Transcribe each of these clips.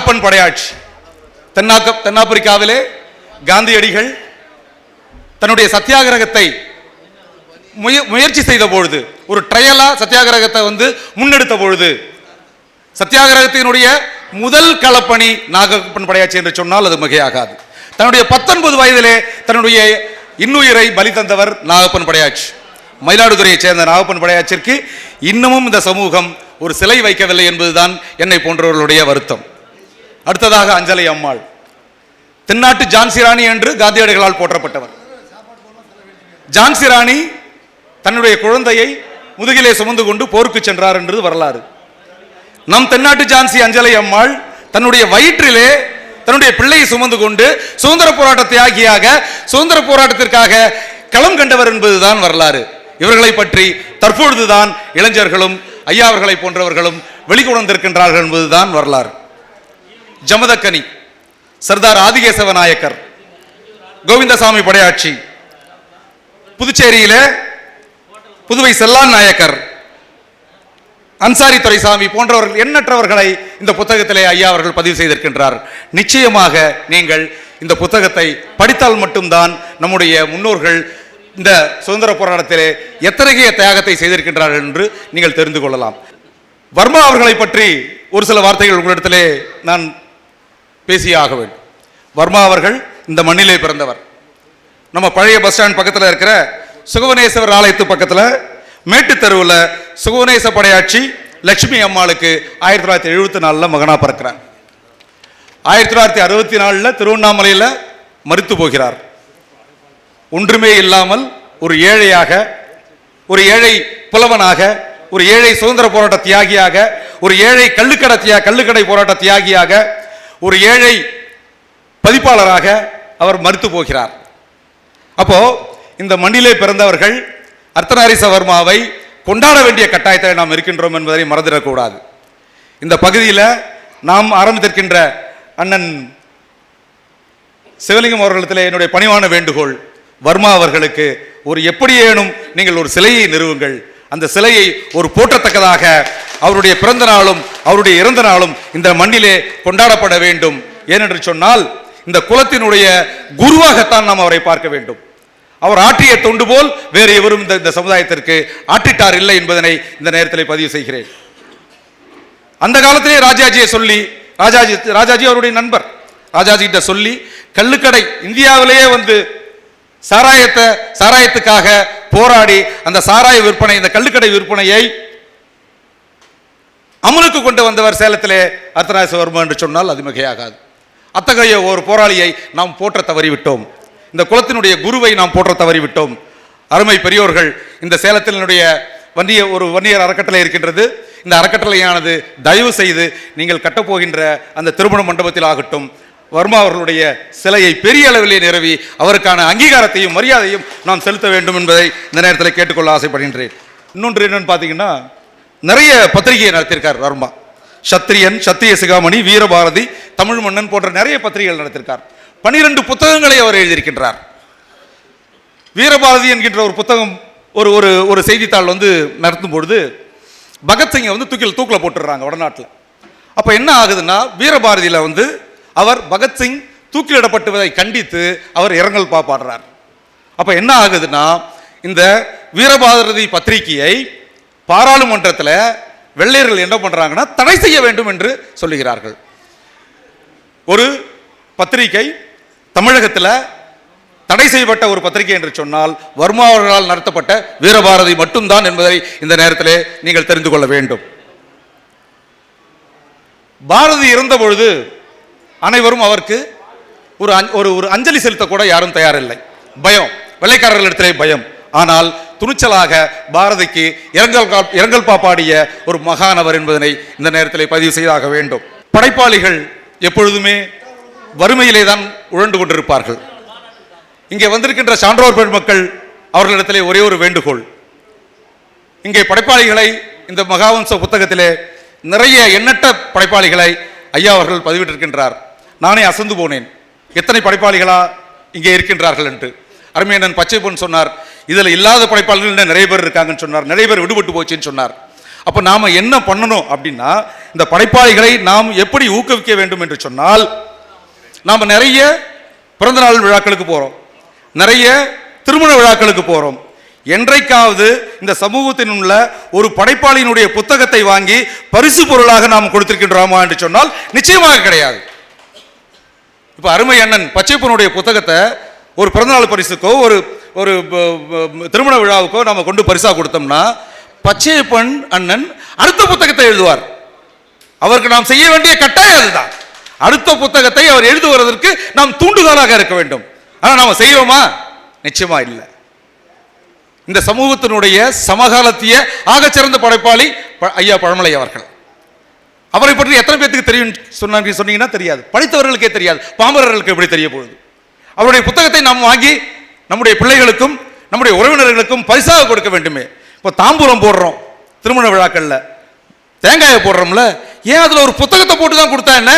நாகப்பன் படையாட்சி தென்னாக்க தென்னாப்பிரிக்காவிலே காந்தியடிகள் தன்னுடைய சத்தியாகிரகத்தை முய- முயற்சி செய்த பொழுது ஒரு ட்ரையலா சத்தியாகிரகத்தை வந்து முன்னெடுத்த பொழுது சத்தியாகிரகத்தினுடைய முதல் களப்பணி நாகப்பன் படையாட்சி என்று சொன்னால் அது மிகையாகாது. தன்னுடைய பத்தொன்பது வயதிலே தன்னுடைய இன்னுயிரை பலி தந்தவர் நாகப்பன் படையாட்சி. மயிலாடுதுறையைச் சேர்ந்த நாகப்பன் படையாட்சிற்கு இன்னமும் இந்த சமூகம் ஒரு சிலை வைக்கவில்லை என்பதுதான் என்னை போன்றவர்களுடைய வருத்தம். அடுத்ததாக அஞ்சலை அம்மாள். தென்னாட்டு ஜான்சி ராணி என்று காந்தியடிகளால் போற்றப்பட்டவர். ஜான்சி ராணி தன்னுடைய குழந்தையை முதுகிலே சுமந்து கொண்டு போருக்கு சென்றார் என்றது வரலாறு. நம் தென்னாட்டு ஜான்சி அஞ்சலை அம்மாள் தன்னுடைய வயிற்றிலே தன்னுடைய பிள்ளையை சுமந்து கொண்டு சுதந்திர போராட்ட தியாகியாக சுதந்திர போராட்டத்திற்காக களம் கண்டவர் என்பதுதான் வரலாறு. இவர்களை பற்றி தற்பொழுதுதான் இளைஞர்களும் ஐயாவர்களை போன்றவர்களும் வெளிக்கொணர்ந்திருக்கின்றார்கள் என்பதுதான் வரலாறு. ஜமதக்கனி சர்தார் ஆதிகேசவ நாயக்கர் கோவிந்தசாமி படையாட்சி புதுச்சேரியிலே புதுவை செல்லான் நாயக்கர் அன்சாரி துரைசாமி போன்றவர்கள் எண்ணற்றவர்களை இந்த புத்தகத்திலே ஐயா அவர்கள் பதிவு செய்திருக்கின்றார். நிச்சயமாக நீங்கள் இந்த புத்தகத்தை படித்தால் மட்டும்தான் நம்முடைய முன்னோர்கள் இந்த சுதந்திர போராட்டத்திலே எத்தகைய தியாகத்தை செய்திருக்கின்றார்கள் என்று நீங்கள் தெரிந்து கொள்ளலாம். வர்மா அவர்களை பற்றி ஒரு சில வார்த்தைகள் உங்களிடத்திலே நான் பேசியாக வேண்டும். வர்மா அவர்கள் இந்த மண்ணிலே பிறந்தவர். நம்ம பழைய பஸ் ஸ்டாண்ட் பக்கத்தில் இருக்கிற சுகவனேஸ்வரர் ஆலயத்து பக்கத்தில் மேட்டு தெருவில் சுகவனேச படையாட்சி லட்சுமி அம்மாளுக்கு ஆயிரத்தி தொள்ளாயிரத்தி எழுபத்தி நாலில் மகனாக பிறக்கிறார். ஆயிரத்தி தொள்ளாயிரத்தி அறுபத்தி நாலில் திருவண்ணாமலையில் மறுத்து போகிறார். ஒன்றுமே இல்லாமல் ஒரு ஏழையாக ஒரு ஏழை புலவனாக ஒரு ஏழை சுதந்திர போராட்ட தியாகியாக ஒரு ஏழை கள்ளுக்கடை தியா கள்ளுக்கடை போராட்ட தியாகியாக ஒரு ஏழை பதிப்பாளராக அவர் மறுத்து போகிறார். அப்போ இந்த மண்ணிலே பிறந்தவர்கள் அர்த்தநாரீச வர்மாவை கொண்டாட வேண்டிய கட்டாயத்தில் நாம் இருக்கின்றோம் என்பதை மறந்துடக்கூடாது. இந்த பகுதியில் நாம் ஆரம்பித்திருக்கின்ற அண்ணன் சிவலிங்கம் அவர்களிடத்தில் என்னுடைய பணிவான வேண்டுகோள் வர்மா அவர்களுக்கு ஒரு எப்படியேனும் நீங்கள் ஒரு சிலையை நிறுவுங்கள். அந்த சிலையை ஒரு போற்றத்தக்கதாக அவருடைய பிறந்த நாளும் அவருடைய இறந்த நாளும் இந்த மண்ணிலே கொண்டாடப்பட வேண்டும். ஏனென்று சொன்னால் இந்த குலத்தினுடைய குருவாகத்தான் நாம் அவரை பார்க்க வேண்டும். அவர் ஆற்றிய தொண்டு போல் வேறு எவரும் இந்த இந்த சமுதாயத்திற்கு ஆற்றிட்டார் இல்லை என்பதனை இந்த நேரத்தில் பதிவு செய்கிறேன். அந்த காலத்திலே ராஜாஜியை சொல்லி ராஜாஜி ராஜாஜி அவருடைய நண்பர். ராஜாஜி கிட்ட சொல்லி கள்ளுக்கடை இந்தியாவிலேயே வந்து சாராயத்தை சாராயத்துக்காக போராடி அந்த சாராய விற்பனை இந்த கல்லுக்கடை விற்பனையை அமலுக்கு கொண்டு வந்தவர் சேலத்திலே அர்த்தநாசவர்மா என்று சொன்னால் அது மிகையாகாது. அத்தகைய ஒரு போராளியை நாம் போற்ற தவறிவிட்டோம். இந்த குலத்தினுடைய குருவை நாம் போற்ற தவறிவிட்டோம். அருமை பெரியோர்கள் இந்த சேலத்தினுடைய வன்னிய ஒரு வன்னியர் அறக்கட்டளை இருக்கின்றது. இந்த அறக்கட்டளையானது தயவு செய்து நீங்கள் கட்டப்போகின்ற அந்த திருமண மண்டபத்தில் ஆகட்டும். வர்மா அவர்களுடைய சிலையை பெரிய அளவிலே நிறுவி அவருக்கான அங்கீகாரத்தையும் மரியாதையும் நாம் செலுத்த வேண்டும் என்பதை இந்த நேரத்தில் கேட்டுக்கொள்ள ஆசைப்படுகின்றேன். இன்னொன்று என்னன்னு பார்த்தீங்கன்னா நிறைய பத்திரிகையை நடத்தியிருக்கார் வர்மா. சத்திரியன் சத்திய சிகாமணி வீரபாரதி தமிழ் மன்னன் போன்ற நிறைய பத்திரிகைகள் நடத்தியிருக்கார். பனிரெண்டு புத்தகங்களை அவர் எழுதியிருக்கின்றார். வீரபாரதி என்கின்ற ஒரு புத்தகம் ஒரு ஒரு ஒரு செய்தித்தாள் வந்து நடத்தும் பொழுது பகத்சிங்கை வந்து தூக்கில் தூக்கில் போட்டுடுறாங்க வடநாட்டில். அப்போ என்ன ஆகுதுன்னா வீரபாரதியில் வந்து அவர் பகத்சிங் தூக்கிலிடப்பட்டுவதை கண்டித்து அவர் இரங்கல் பாப்பாடுறார். அப்போ என்ன ஆகுதுன்னா இந்த வீரபாரதி பத்திரிகையை பாராளுமன்றத்தில் வெள்ளையர்கள் என்ன பண்ணுறாங்கன்னா தடை செய்ய வேண்டும் என்று சொல்லுகிறார்கள். ஒரு பத்திரிகை தமிழகத்தில் தடை செய்யப்பட்ட ஒரு பத்திரிகை என்று சொன்னால் வர்மா அவர்களால் நடத்தப்பட்ட வீரபாரதி மட்டும்தான் என்பதை இந்த நேரத்திலே நீங்கள் தெரிந்து கொள்ள வேண்டும். பாரதி இறந்த பொழுது அனைவரும் அவருக்கு ஒரு ஒரு ஒரு அஞ்சலி செலுத்த கூட யாரும் தயாரில்லை. பயம். வெள்ளைக்காரர்களிடத்திலே பயம். ஆனால் துணிச்சலாக பாரதிக்கு இரங்கல் இரங்கல் பாப்பாடிய ஒரு மகானவர் என்பதனை இந்த நேரத்தில் பதிவு செய்தாக வேண்டும். படைப்பாளிகள் எப்பொழுதுமே வறுமையிலே தான் உழண்டு கொண்டிருப்பார்கள். இங்கே வந்திருக்கின்ற சான்றோர் பெருமக்கள் அவர்களிடத்திலே ஒரே ஒரு வேண்டுகோள். இங்கே படைப்பாளிகளை இந்த மகாவம்ச புத்தகத்திலே நிறைய எண்ணற்ற படைப்பாளிகளை ஐயா அவர்கள் பதிவிட்டிருக்கின்றார். நானே அசந்து போனேன். எத்தனை படைப்பாளிகளா இங்கே இருக்கின்றார்கள் என்று. அருமையண்ணன் பச்சை பொன் சொன்னார் இதில் இல்லாத படைப்பாளர்கள் நிறைய பேர் இருக்காங்கன்னு சொன்னார். நிறைய பேர் விடுபட்டு போச்சுன்னு சொன்னார். அப்போ நாம் என்ன பண்ணணும் அப்படின்னா இந்த படைப்பாளிகளை நாம் எப்படி ஊக்குவிக்க வேண்டும் என்று சொன்னால் நாம் நிறைய பிறந்தநாள் விழாக்களுக்கு போகிறோம் நிறைய திருமண விழாக்களுக்கு போகிறோம் என்றைக்காவது இந்த சமூகத்தின் உள்ள ஒரு படைப்பாளியினுடைய புத்தகத்தை வாங்கி பரிசு பொருளாக நாம் கொடுத்திருக்கின்றோமா என்று சொன்னால் நிச்சயமாக கிடையாது. இப்போ அருமை அண்ணன் பச்சைப்பனுடைய புத்தகத்தை ஒரு பிறந்தநாள் பரிசுக்கோ ஒரு ஒரு திருமண விழாவுக்கோ நம்ம கொண்டு பரிசாக கொடுத்தோம்னா பச்சையப்பன் அண்ணன் அடுத்த புத்தகத்தை எழுதுவார். அவருக்கு நாம் செய்ய வேண்டிய கட்டாயம் அதுதான். அடுத்த புத்தகத்தை அவர் எழுதுவதற்கு நாம் தூண்டுகோலாக இருக்க வேண்டும். ஆனால் நாம் செய்வோமா? நிச்சயமா இல்லை. இந்த சமூகத்தினுடைய சமகாலத்திய ஆகச்சிறந்த படைப்பாளி ஐயா பழமலை அவர்கள். அவரை பற்றி எத்தனை பேத்துக்கு தெரியும் சொன்னாங்க சொன்னீங்கன்னா தெரியாது. படித்தவர்களுக்கே தெரியாது. பாமரர்களுக்கு எப்படி தெரிய போகுது? அவருடைய புத்தகத்தை நாம் வாங்கி நம்முடைய பிள்ளைகளுக்கும் நம்முடைய உறவினர்களுக்கும் பரிசாக கொடுக்க வேண்டுமே. இப்போ தாம்பூலம் போடுறோம் திருமண விழாக்களில். தேங்காயை போடுறோம்ல ஏன் அதில் ஒரு புத்தகத்தை போட்டு தான் கொடுத்தா என்ன?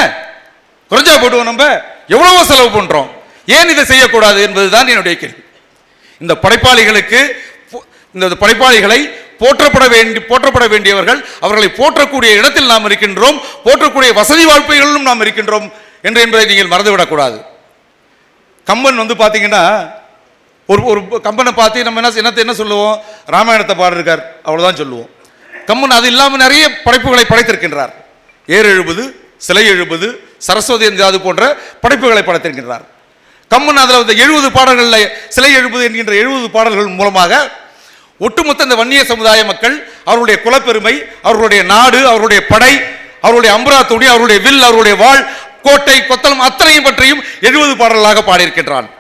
குறைஞ்சா போடுவோம் நம்ம. எவ்வளவோ செலவு பண்ணுறோம் ஏன் இதை செய்யக்கூடாது என்பது தான் என்னுடைய கேள்வி. இந்த படைப்பாளிகளுக்கு இந்த படைப்பாளிகளை போற்றப்பட வேண்டி போற்றப்பட வேண்டியவர்கள் அவர்களை போற்றக்கூடிய இடத்தில் நாம் இருக்கின்றோம் போற்றக்கூடிய வசதி வாய்ப்புகளிலும் நாம் இருக்கின்றோம் என்று என்பதை நீங்கள் மறந்துவிடக்கூடாது. கம்பன் வந்து பார்த்தீங்கன்னா ஒரு ஒரு கம்பனை பார்த்து நம்ம என்ன என்னத்தை என்ன சொல்லுவோம்? ராமாயணத்தை பாடிருக்கார் அவ்வளோதான் சொல்லுவோம். கம்பன் அது இல்லாமல் நிறைய படைப்புகளை படைத்திருக்கின்றார். ஏர் எழுபது சிலை எழுபது சரஸ்வதி அது போன்ற படைப்புகளை படைத்திருக்கின்றார். கம்மன் அதில் இந்த எழுபது பாடல்களில் சிலை எழுபது என்கின்ற எழுபது பாடல்கள் மூலமாக ஒட்டுமொத்த இந்த வன்னிய சமுதாய மக்கள் அவருடைய குலப்பெருமை அவர்களுடைய நாடு அவருடைய படை அவருடைய அம்பரா அவருடைய வில் அவருடைய வாழ் கோட்டை கொத்தளம் அத்தனையும் பற்றியும் எழுபது பாடல்களாக பாடியிருக்கின்றான்.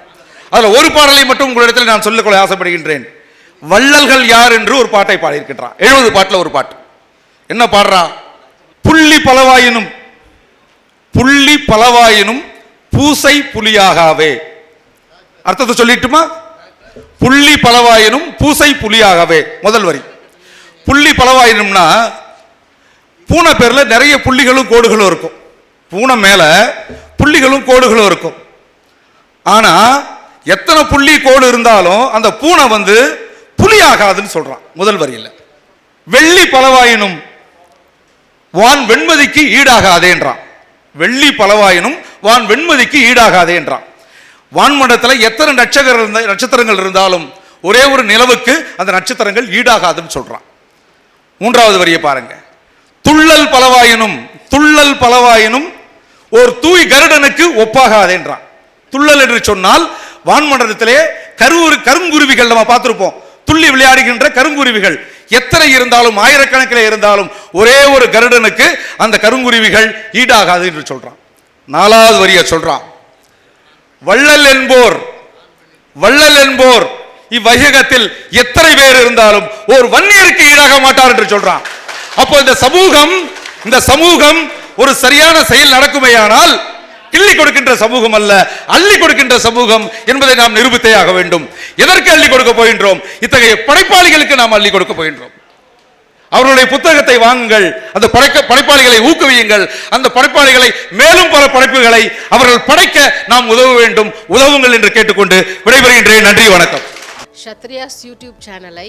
அதில் ஒரு பாடலை மட்டும் உங்களிடத்தில் நான் சொல்லிக்கொள்ள ஆசைப்படுகின்றேன். வள்ளல்கள் யார் என்று ஒரு பாட்டை பாடியிருக்கின்றான். எழுபது பாட்டில் ஒரு பாட்டு. என்ன பாடுறான் புள்ளி பலவாயினும் புள்ளி பலவாயினும் பூசை புலியாகாவே. அர்த்தத்தை சொல்லிட்டுமா? புள்ளி பலவாயினும் பூசை புலியாகவே. முதல் வரி. புள்ளி பலவாயினும்னா பூனை பேரில் நிறைய புள்ளிகளும் கோடுகளும் இருக்கும். பூனை மேலே புள்ளிகளும் கோடுகளும் இருக்கும். ஆனால் எத்தனை புள்ளி கோடு இருந்தாலும் அந்த பூனை வந்து புலியாகாதுன்னு சொல்கிறான் முதல் வரியில. வெள்ளி பலவாயினும் வான் வெண்மதிக்கு ஈடாகாதேன்றான். வெள்ளி பலவாயினும் வான் வெண்மதிக்கு ஈடாகாதேன்றான். வான்மண்டலத்தில் எத்தனை நட்சத்திர நட்சத்திரங்கள் இருந்தாலும் ஒரே ஒரு நிலவுக்கு அந்த நட்சத்திரங்கள் ஈடாகாதுன்னு சொல்கிறான் மூன்றாவது வரியை பாருங்க. துள்ளல் பலவாயினும் துள்ளல் பலவாயினும் ஒரு தூய் கருடனுக்கு ஒப்பாகாதேன்றான் துள்ளல் என்று சொன்னால் வான்மண்டலத்திலே கருவுரு கருங்குருவிகள் நம்ம பார்த்திருப்போம். துள்ளி விளையாடுகின்ற கருங்குருவிகள். எத்தனை இருந்தாலும் ஆயிரக்கணக்கில் இருந்தாலும் ஒரே ஒரு கருடனுக்கு அந்த கருங்குருவிகள் ஈடாகாது என்று சொல்றான். நாலாவது வரியை சொல்றான். வள்ளல் என்போர் வள்ளல் என்போர் இவ்வையகத்தில் எத்தனை பேர் இருந்தாலும் ஒரு வன்னியருக்கு ஈடாக மாட்டார் என்று சொல்றான். அப்போ இந்த சமூகம் இந்த சமூகம் ஒரு சரியான செயல் நடக்குமேயானால் கிள்ளி கொடுக்கின்ற சமூகம் அல்ல அள்ளி கொடுக்கின்ற சமூகம் என்பதை நாம் நிரூபித்தே ஆக வேண்டும். எதற்கு அள்ளி கொடுக்க போகின்றோம்? இத்தகைய படைப்பாளிகளுக்கு நாம் அள்ளி கொடுக்க போகின்றோம். அவர்களுடைய புத்தகத்தை வாங்குங்கள் அந்த படைக்க படைப்பாளிகளை ஊக்குவியுங்கள் அந்த படைப்பாளிகளை மேலும் பல படைப்புகளை அவர்கள் படைக்க நாம் உதவ வேண்டும். உதவுங்கள் என்று கேட்டுக்கொண்டு விடைபெறுகின்றேன். நன்றி வணக்கம். சத்ரியாஸ் யூடியூப் சேனலை